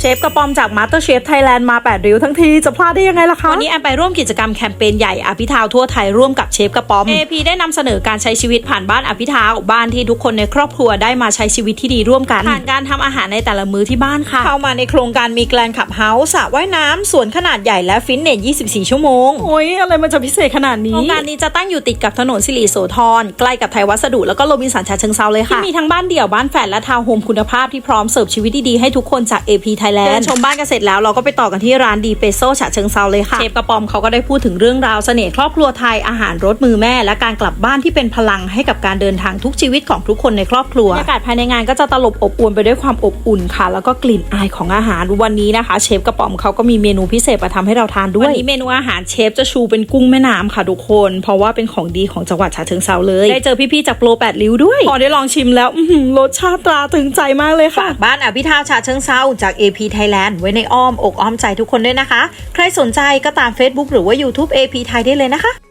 เชฟกระปอมจาก Master Chef Thailand มา 8 ริ้วทั้งทีจะพลาดได้ยังไงล่ะคะ วันนี้แอมไปร่วมกิจกรรมแคมเปญใหญ่อภิทาวทั่วไทยร่วมกับเชฟกระปอม AP ได้นำเสนอการใช้ชีวิตผ่านบ้านอภิทาวบ้านที่ทุกคนในครอบครัวได้มาใช้ชีวิตที่ดีร่วมกันผ่านการทำอาหารในแต่ละมื้อที่บ้านค่ะ เข้ามาในโครงการมีแกลนขับเฮาส์สระว่ายน้ำสวนขนาดใหญ่และฟิตเนส 24 ชั่วโมง โอ้ยอะไรมันจะพิเศษขนาดนี้ โครงการนี้จะตั้งอยู่ติดกับถนนสิริโสธรใกล้กับไทยวัสดุแล้วก็โรบินสันชาเชิงเซาเลยค่ะที่มีทั้งบ้านเดี่ยวบ้านแฝดและทาวน์โฮมคุณภาพที่พร้อมเสิร์ฟชีวิตดีๆให้ทุกคนจาก AP Thailand เดินชมบ้านกันเสร็จแล้วเราก็ไปต่อกันที่ร้านดีเปโซฉะเชิงเซาเลยค่ะเชฟกระปอมเขาก็ได้พูดถึงเรื่องราวเสน่ห์ครอบครัวไทยอาหารรสมือแม่ และการกลับบ้านที่เป็นพลังให้กับการเดินทางทุกชีวิตของทุกคนในครอบครัวบรรยากาศภายในงานก็จะตลบอบอวลไปด้วยความอบอุ่นค่ะ แล้วก็กลิ่นอายของอาหารวันนี้นะคะ เชฟกระป๋อมเขาก็มีเมนูพิเศษมาทำให้เราทานด้วยวันนี้เมนูอาหารเชฟจะชูเป็นกุ้งแม่น้ำค่ะทุกคน เพราะว่าเป็นของดีของจังหวัดฉะเชิงเซาเลยได้เจอพี่ๆจากโปรแปดริ้วด้วยพอได้ลองชิมแล้วอื้อหือรสชาติตราตรึงใจมากเลยค่ะบ้านอภิทาวฉะเชิงเซาจาก AP Thailand ไว้ในอ้อมอกอ้อมใจทุกคนด้วยนะคะ ใครสนใจก็ตาม Facebook หรือว่า YouTube AP ไทยได้เลยนะคะ